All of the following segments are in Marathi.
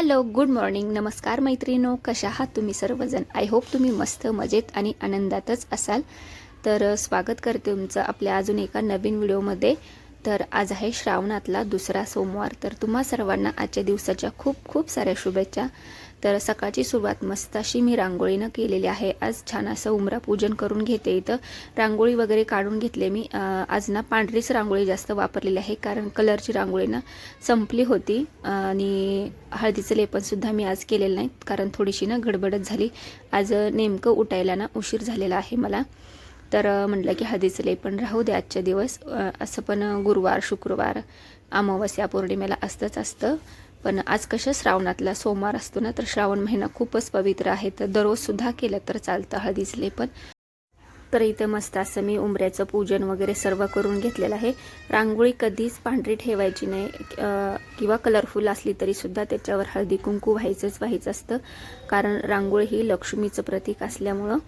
हॅलो गुड मॉर्निंग नमस्कार मैत्रिणो कशा आहात तुम्ही सर्वजण? आय होप तुम्ही मस्त मजेत आणि आनंदातच असाल. तर स्वागत करते तुमचं आपल्या अजून एका नवीन व्हिडिओमध्ये. तर आज आहे श्रावणातला दुसरा सोमवार. तर तुम्हा सर्वांना आजच्या दिवसाच्या खूप खूप साऱ्या शुभेच्छा. तर सकाळची सुरुवात मस्त अशी मी रांगोळीनं केलेली आहे. आज छान असं उमरा पूजन करून घेते इथं. रांगोळी वगैरे काढून घेतले मी. आज ना पांढरीच रांगोळी जास्त वापरलेली आहे कारण कलरची रांगोळी ना संपली होती. आणि हळदीचं लेपनसुद्धा मी आज केलेलं नाही कारण थोडीशी ना गडबडच झाली. आज नेमकं उठायला ना उशीर झालेला आहे मला. तर म्हटलं की हळदीचं लेपन राहू दे आजच्या दिवस. असं पण गुरुवार शुक्रवार अमावस्या पौर्णिमेला असतंच असतं. पण आज कसं श्रावणातला सोमवार असतो ना तर श्रावण महिना खूपच पवित्र आहे. तर दररोजसुद्धा केलं तर चालतं हळदीचले पण तर इथं मस्त असं मी उंबऱ्याचं पूजन वगैरे सर्व करून घेतलेलं आहे. रांगोळी कधीच पांढरी ठेवायची नाही. किंवा कलरफुल असली तरीसुद्धा त्याच्यावर हळदी कुंकू व्हायचंच व्हायचं असतं. कारण रांगोळी ही लक्ष्मीचं प्रतीक असल्यामुळं.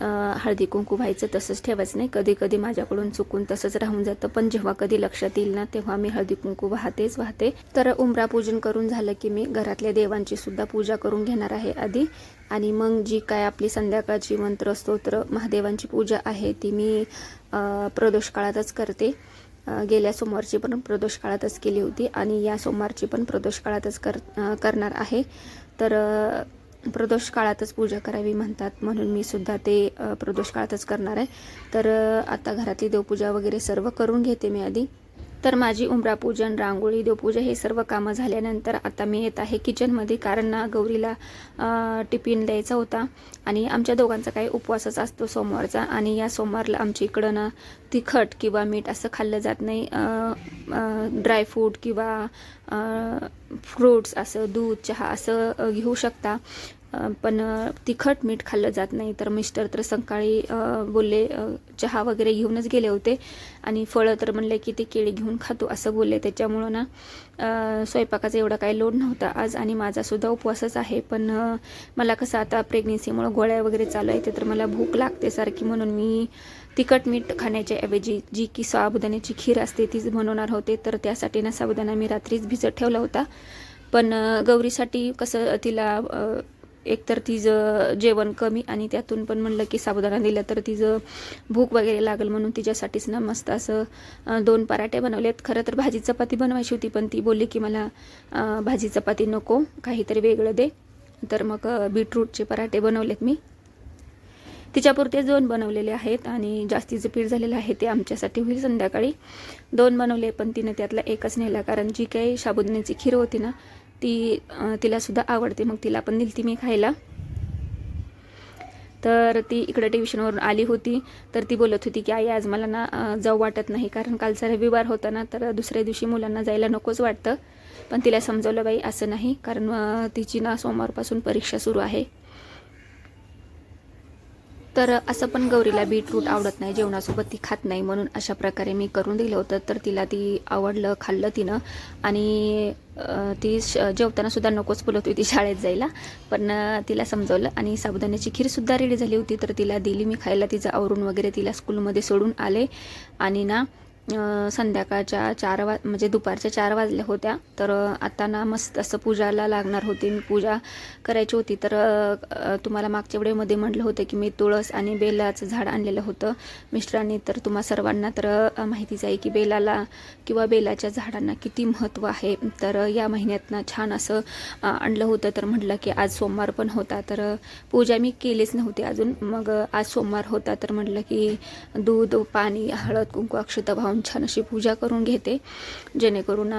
हळदी कुंकू व्हायचं तसंच ठेवायचं नाही. कधी कधी माझ्याकडून चुकून तसंच राहून जातं. पण जेव्हा कधी लक्षात येईल ना तेव्हा मी हळदी कुंकू वाहतेच वाहते. तर उंबरा पूजन करून झालं की मी घरातल्या देवांची सुद्धा पूजा करून घेणार आहे आधी. आणि मग जी काय आपली संध्याकाळची मंत्र स्तोत्र महादेवांची पूजा आहे ती मी प्रदोष काळातच करते. गेल्या सोमवारची पण प्रदोष काळातच केली होती. आणि या सोमवारची पण प्रदोष काळातच कर करणार आहे. तर प्रदोष काळातच पूजा करावी म्हणतात. म्हणून मी सुद्धा ते प्रदोष काळातच करणार आहे. तर आता घरातली देवपूजा वगैरे सर्व करून घेते मी आधी. तर माझी उंबरा पूजन रांगोळी देवपूजा हे सर्व कामं झाल्यानंतर आता मी येत आहे किचनमध्ये कारण ना गौरीला टिफिन द्यायचा होता आणि आमच्या दोघांचा काही उपवासच असतो सोमवारचा आणि या सोमवारला आमच्या इकडं ना तिखट किंवा मीठ असं खाल्लं जात नाही. ड्रायफ्रूट किंवा फ्रूट्स असं दूध चहा असं घेऊ शकता. पण तिखट मीठ खाल्लं जात नाही. तर मिस्टर तर सकाळी बोलले चहा वगैरे घेऊनच गेले होते. आणि फळं तर म्हणले की ते केळी घेऊन खातो असं बोलले. त्याच्यामुळं ना स्वयंपाकाचा एवढा काही लोड नव्हता आज आणि माझासुद्धा उपवासच आहे. पण मला कसं आता प्रेग्नेन्सीमुळं गोळ्या वगैरे चालू आहे तर मला भूक लागते सारखी. म्हणून मी तिखट मीठ खाण्याच्या ऐवजी जी की साबुदाण्याची खीर असते तीच बनवणार होते. तर त्यासाठी ना साबुदाणा मी रात्रीच भिजत ठेवला होता. पण गौरीसाठी कसं तिला एकतर तिचं जेवण कमी आणि त्यातून पण म्हणलं की साबुदाणा दिला तर तिचं भूक वगैरे लागेल म्हणून तिच्यासाठीच ना मस्त असं दोन पराठे बनवलेत. खरं तर भाजी चपाती बनवायची होती पण ती बोलली की मला भाजी चपाती नको काहीतरी वेगळं दे. तर मग बीटरूटचे पराठे बनवलेत मी. तिच्यापुरते दोन बनवलेले आहेत आणि जास्तीचं पीठ झालेलं आहे ते आमच्यासाठी होईल संध्याकाळी. दोन बनवले पण तिने त्यातला एकच नेला. कारण जी काही साबुदाण्याची खीर होती ना ती तिलासुद्धा आवडते. मग तिला पण दिली ती मी खायला. तर ती इकडे ट्युशनवरून आली होती. तर ती बोलत होती की आई आज मला ना जाऊ वाटत नाही. कारण कालचा रविवार होता ना तर दुसऱ्या दिवशी मुलांना जायला नकोच वाटतं. पण तिला समजवलं बाई असं नाही. कारण तिची ना सोमवारपासून परीक्षा सुरू आहे. तर असं पण गौरीला बीटरूट आवडत नाही जेवणासोबत ती खात नाही म्हणून अशा प्रकारे मी करून दिलं होतं. तर तिला ती आवडलं खाल्लं तिनं. आणि ती श- नकोच बोलत होती शाळेत जायला. पण तिला समजवलं आणि साबुदाण्याची खीरसुद्धा रेडी झाली होती. तर तिला दिली मी खायला. तिचं आवरून वगैरे तिला स्कूलमध्ये सोडून आले. आणि ना संध्याकाळच्या चार वा म्हणजे दुपारच्या चार वाजल्या होत्या. तर आता ना मस्त असं पूजाला लागणार होती. मी पूजा करायची होती. तर तुम्हाला मागच्या वेळेमध्ये म्हटलं होतं की मी तुळस आणि बेलाचं झाड आणलेलं होतं. मिस्टरांनी तर तुम्हा सर्वांना तर माहितीच आहे की बेलाला किंवा बेलाच्या झाडांना किती महत्त्व आहे. तर या महिन्यात ना छान असं आणलं होतं. तर म्हटलं की आज सोमवार पण होता. तर पूजा मी केलीच नव्हती अजून. मग आज सोमवार होता. तर म्हटलं की दूध पाणी हळद कुंकू अक्षता वाहून छान अशी पूजा करून घेते. जेणेकरून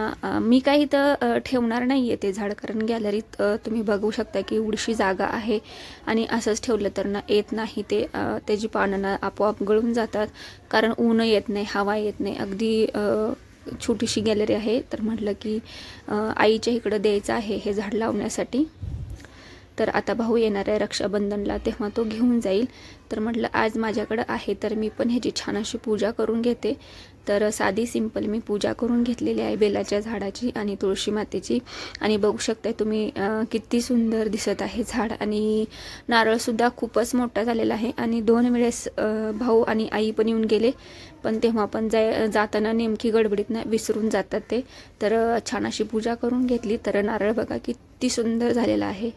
मी काही तर ठेवणार नाही आहे ते झाड कारण गॅलरीत तुम्ही बघू शकता की उडशी जागा आहे आणि असंच ठेवलं तर ना येत नाही ते त्याची पानं ना आपोआप गळून जातात. कारण ऊन येत नाही हवा येत नाही. अगदी छोटीशी गॅलरी आहे. तर म्हटलं की आईच्या इकडं द्यायचं आहे हे झाड लावण्यासाठी. तर आता भाऊ येणार आहे रक्षाबंधनला तेव्हा तो घेऊन जाईल. तर म्हटलं आज माझ्याकडं आहे तर मी पण ह्याची छान अशी पूजा करून घेते. तर साधी सिंपल मी पूजा करून घेतलेली आहे बेलाच्या झाडाची आणि तुळशी मातेची. आणि बघू शकताय तुम्ही किती सुंदर दिसत आहे झाड. आणि नारळसुद्धा खूपच मोठा झालेला आहे. आणि दोन वेळेस भाऊ आणि आई पण येऊन गेले. पण तेव्हा पण जाय जाताना नेमकी गडबडीतनं विसरून जातात ते. तर छान अशी पूजा करून घेतली. तर नारळ बघा किती सुंदर झालेला आहे.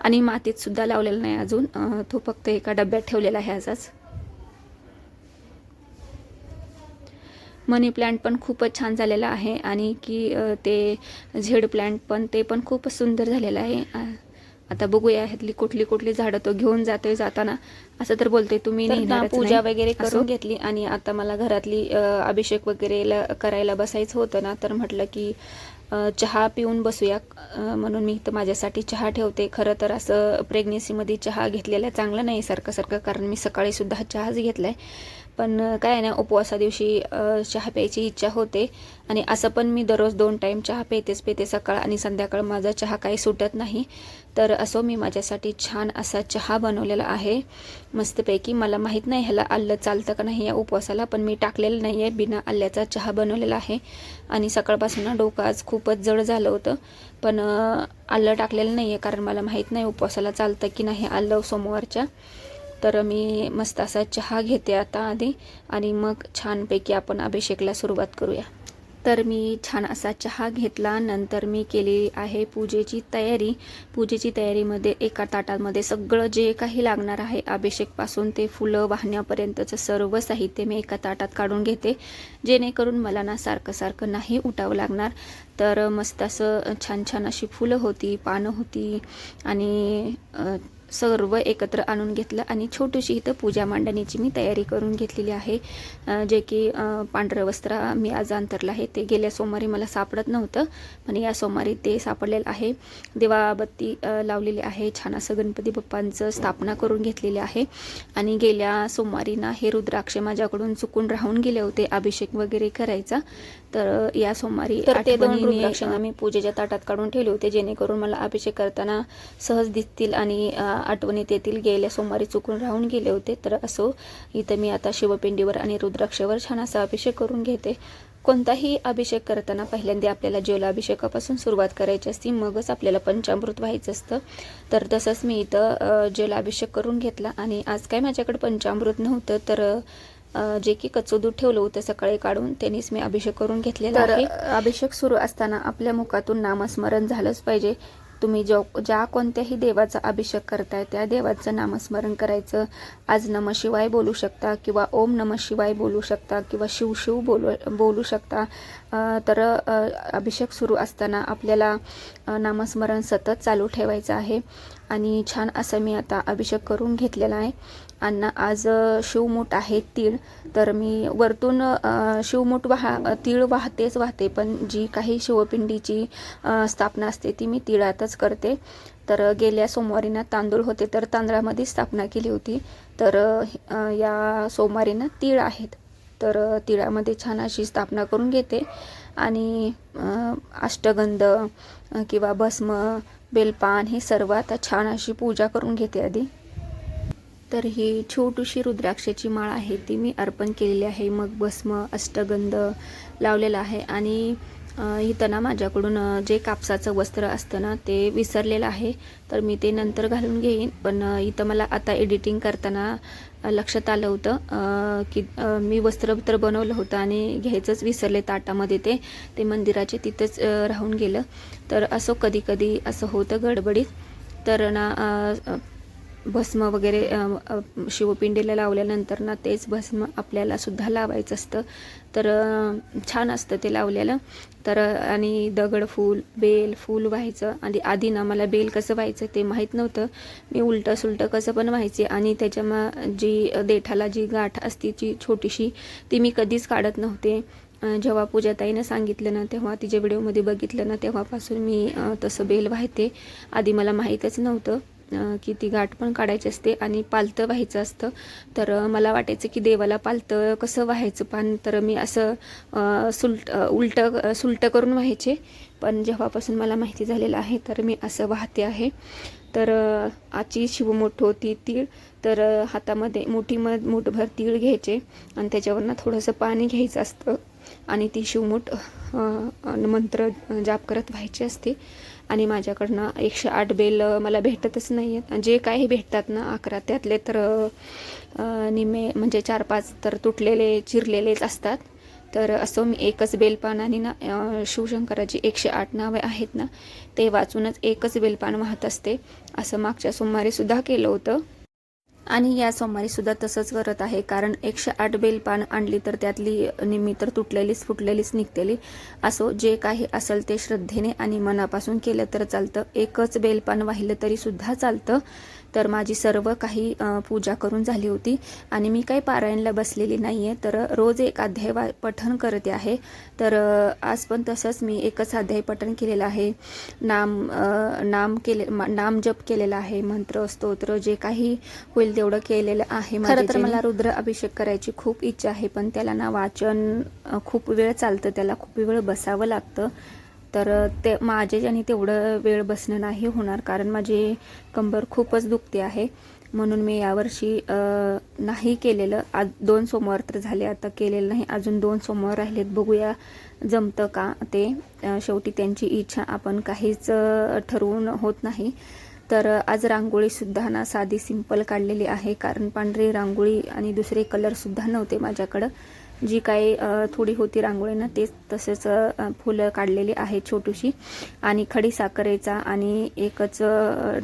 आणि मातीत सुद्धा लावलेला नाही अजून. तो फक्त एका डब्यात ठेवलेला आहे असाच मनी प्लांट पण खूपच छान झालेला आहे आणि की ते झेड प्लांट पण ते पण खूपच सुंदर झालेलं आहे. आता बघूया ह्यातली कुठली कुठली झाडं तो घेऊन जातोय जाताना असं तर बोलतोय तुम्ही नाही. पूजा वगैरे. करून घेतली आणि आता मला घरातली अभिषेक वगैरे करायला बसायचं होतं ना तर म्हटलं की चहा पिऊन बसूया म्हणून मी तर माझ्यासाठी चहा ठेवते खरं तर असं प्रेग्नेन्सीमध्ये चहा घेतलेला चांगलं नाही सारखं सारखं कारण मी सकाळी सुद्धा चहाच घेतलाय पण काय आहे ना उपवासा दिवशी चहा प्यायची इच्छा होते. आणि असं पण मी दररोज दोन टाईम चहा पेतेच पेते सकाळ आणि संध्याकाळ. माझा चहा काही सुटत नाही. तर असो मी माझ्यासाठी छान असा चहा बनवलेला आहे. मस्तपैकी. मला माहीत नाही ह्याला आलं चालतं का नाही या उपवासाला पण मी टाकलेलं नाही आहे बिना आल्याचा चहा बनवलेला आहे. आणि सकाळपासून ना डोकं आज खूपच जड झालं होतं. पण आलं टाकलेलं नाही आहे कारण मला माहीत नाही उपवासाला चालतं की नाही आलं सोमवारच्या. तर मी मस्त असा चहा घेते आता आधी आणि मग छानपैकी आपण अभिषेकला सुरुवात करूया. तर मी छान असा चहा घेतला. नंतर मी केली आहे पूजेची तयारी. पूजेची तयारीमध्ये एका ताटामध्ये सगळं जे काही लागणार आहे अभिषेकपासून ते फुलं वाहण्यापर्यंतचं सर्व साहित्य मी एका ताटात काढून घेते. जेणेकरून मला ना सारखं सारखं नाही उठावं लागणार. तर मस्त असं छान छान अशी फुलं होती पानं होती आणि सर्व एकत्र आणून घेतलं आणि छोटीशी इथं पूजा मांडणीची मी तयारी करून घेतलेली आहे. जे की पांढरं वस्त्र मी आज अंतरलं आहे. ते गेल्या सोमवारी मला सापडत नव्हतं पण या सोमवारी ते सापडलेलं आहे. देवाबत्ती लावलेली आहे. छान असं गणपती बाप्पांचं स्थापना करून घेतलेली आहे. आणि गेल्या सोमवारी ना हे रुद्राक्ष माझ्याकडून चुकून राहून गेले होते अभिषेक वगैरे करायचा. तर या सोमवारी तर ते दोन रुद्राक्ष मी पूजेच्या ताटात काढून ठेवले होते जेणेकरून मला अभिषेक करताना सहज दिसतील आणि आठवणीत येतील. गेल्या सोमवारी चुकून राहून गेले होते तर असो. इथं मी आता शिवपिंडीवर आणि रुद्राक्षावर छान असा अभिषेक करून घेते. कोणताही अभिषेक करताना पहिल्यांदा आपल्याला जलाभिषेकापासून सुरुवात करायची असती मगच आपल्याला पंचामृत व्हायचं असतं. तर तसंच मी इथं जलाभिषेक करून घेतला आणि आज काय माझ्याकडे पंचामृत नव्हतं तर जे की कच्चं दूध ठेवलं होतं सकाळी काढून त्यांनीच मी अभिषेक करून घेतलेला आहे. अभिषेक सुरू असताना आपल्या मुखातून नामस्मरण झालंच पाहिजे. तुम्ही जो ज्या कोणत्याही देवाचा अभिषेक करताय त्या देवाचं नामस्मरण करायचं. आज नम शिवाय बोलू शकता किंवा ओम नम शिवाय बोलू शकता किंवा शिव शिव बोलू बोलू शकता. तर अभिषेक सुरू असताना आपल्याला नामस्मरण सतत चालू ठेवायचं आहे. आणि छान असं मी आता अभिषेक करून घेतलेला आहे. आणि आज शिवमूठ आहे तीळ. तर मी वरतून शिवमूठ वाहा तीळ वाहतेच वाहते पण जी काही शिवपिंडीची स्थापना असते ती मी तिळातच करते. तर गेल्या सोमवारी ना तांदूळ होते तर तांदळामध्ये स्थापना केली होती. तर या सोमवारी ना तीळ आहेत. तर तिळामध्ये छान अशी स्थापना करून घेते. आणि अष्टगंध किंवा भस्म बेलपान हे सर्व आता छान अशी पूजा करून घेते आधी. तर ही छोटीशी रुद्राक्षाची माळ आहे ती मी अर्पण केलेली आहे. मग भस्म अष्टगंध लावलेला आहे. आणि इथं ना माझ्याकडून जे कापसाचं वस्त्र असतं ना ते विसरलेलं आहे. तर मी ते नंतर घालून घेईन. पण इथं मला आता एडिटिंग करताना लक्षात आलं होतं की मी वस्त्र तर बनवलं होतं आणि घ्यायचंच विसरले ताटामध्ये ते. ते मंदिराचे तिथंच राहून गेलं. तर असं कधी कधी असं होतं गडबडीत. तर ना भस्म वगैरे शिवपिंडीला लावल्यानंतर ना तेच भस्म आपल्याला सुद्धा लावायचं असतं. तर छान असतं ते लावलेलं. तर आणि दगड फूल बेल फूल व्हायचं. आणि आधी ना मला बेल कसं व्हायचं ते माहीत नव्हतं. मी उलटं सुलटं कसं पण व्हायचे. आणि त्याच्या मग जी देठाला जी गाठ असते जी छोटीशी ती मी कधीच काढत नव्हते. जेव्हा पूजाताईनं सांगितलं ना तेव्हा तिच्या व्हिडिओमध्ये बघितलं ना तेव्हापासून मी तसं बेल व्हायते आधी मला माहीतच नव्हतं. की ती गाठ पण काढायची असते आणि पालतं व्हायचं असतं. तर मला वाटायचं की देवाला पालतं कसं व्हायचं? पान तर मी असं सुलट उलटं सुलटं करून व्हायचे. पण जेव्हापासून मला माहिती झालेलं आहे तर मी असं वाहते आहे. तर आची शिवमोठ होती तीळ. तर हातामध्ये मोठी मध मुठभर तीळ घ्यायचे आणि त्याच्यावरनं थोडंसं पाणी घ्यायचं असतं. आणि ती शिवमोठ मंत्र जाप करत व्हायची असते. आणि माझ्याकडनं एकशे आठ बेल मला भेटतच नाही आहेत जे काही भेटतात ना अकरा त्यातले तर निम्मे निमे म्हणजे चार पाच तर तुटलेले चिरलेलेच असतात. तर असं मी एकच बेलपान आणि ना शिवशंकराची एकशे आठ नावे आहेत ना ते वाचूनच एकच बेलपान वाहत असते. असं मागच्या सोमवारीसुद्धा केलं होतं. आणि या सोमवारी सुद्धा तसंच करत आहे. कारण एकशे आठ बेलपान आणली तर त्यातली निम्मी तर तुटलेलीच फुटलेलीच निघतेली. असो जे काही असेल ते श्रद्धेने आणि मनापासून केलं तर चालतं. एकच बेलपान वाहिलं तरी सुद्धा चालतं. तर माझी सर्व काही पूजा करून झाली होती. आणि मी काही पारायणला बसलेली नाही आहे तर रोज एक अध्याय वा पठण करते आहे. तर आज पण तसंच मी एकच अध्याय पठण केलेलं आहे. नाम नाम केले नाम जप केलेला आहे. मंत्र स्तोत्र जे काही होईल तेवढं केलेलं आहे खरं तर मला रुद्र अभिषेक करायची खूप इच्छा आहे. पण त्याला ना वाचन खूप वेळ चालतं. त्याला खूप वेळ बसावं लागतं. तर ते माझे ज्याने तेवढं वेळ बसणं नाही होणार कारण माझी कंबर खूपच दुखते आहे. म्हणून मी यावर्षी नाही केलेलं. आज दोन सोमवार तर झाले आता केलेलं नाही. अजून दोन सोमवार राहिलेत. बघूया जमतं का ते. शेवटी त्यांची इच्छा आपण काहीच ठरवून होत नाही. तर आज रांगोळीसुद्धा ना साधी सिंपल काढलेली आहे. कारण पांढरी रांगोळी आणि दुसरे कलरसुद्धा नव्हते माझ्याकडं. जी काही थोडी होती रांगोळी ना तेच तसेच फुलं काढलेली आहे छोटीशी. आणि खडी साखरेचा आणि एकच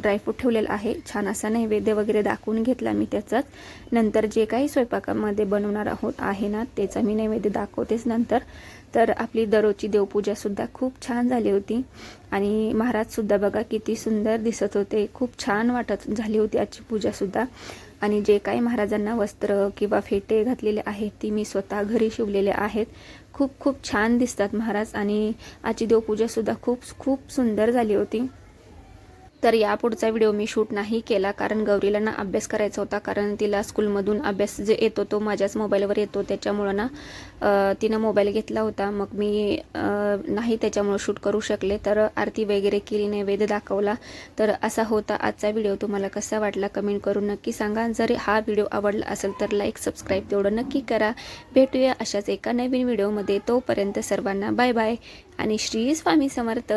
ड्रायफ्रूट ठेवलेला आहे. छान असा नैवेद्य वगैरे दाखवून घेतला मी त्याचाच नंतर जे काही स्वयंपाकामध्ये बनवणार आहोत आहे ना त्याचा मी नैवेद्य दाखवतेच नंतर. तर आपली दररोजची देवपूजासुद्धा खूप छान झाली होती. आणि महाराजसुद्धा बघा किती सुंदर दिसत होते. खूप छान वाटत झाली होती आजची पूजासुद्धा आणि जे काही महाराजांना वस्त्र किंवा फेटे घातलेले आहेत ती मी स्वतः घरी शिवलेले आहेत. खूप खूप छान दिसतात महाराज आणि आजची देवपूजासुद्धा खूप खूप सुंदर झाली होती. तर यापुढचा व्हिडिओ मी शूट नाही केला कारण गौरीला ना अभ्यास करायचा होता कारण तिला स्कूलमधून अभ्यास जे येतो तो माझ्याच मोबाईलवर येतो. त्याच्यामुळं ना तिनं मोबाईल घेतला होता. मग मी नाही त्याच्यामुळं शूट करू शकले. तर आरती वगैरे केली नैवेद्य दाखवला. तर असा होता आजचा व्हिडिओ तुम्हाला कसा वाटला कमेंट करून नक्की सांगा. जर हा व्हिडिओ आवडला असेल तर लाईक सबस्क्राईब तेवढं नक्की करा. भेटूया अशाच एका नवीन व्हिडिओमध्ये तोपर्यंत सर्वांना बाय बाय आणि श्री स्वामी समर्थ.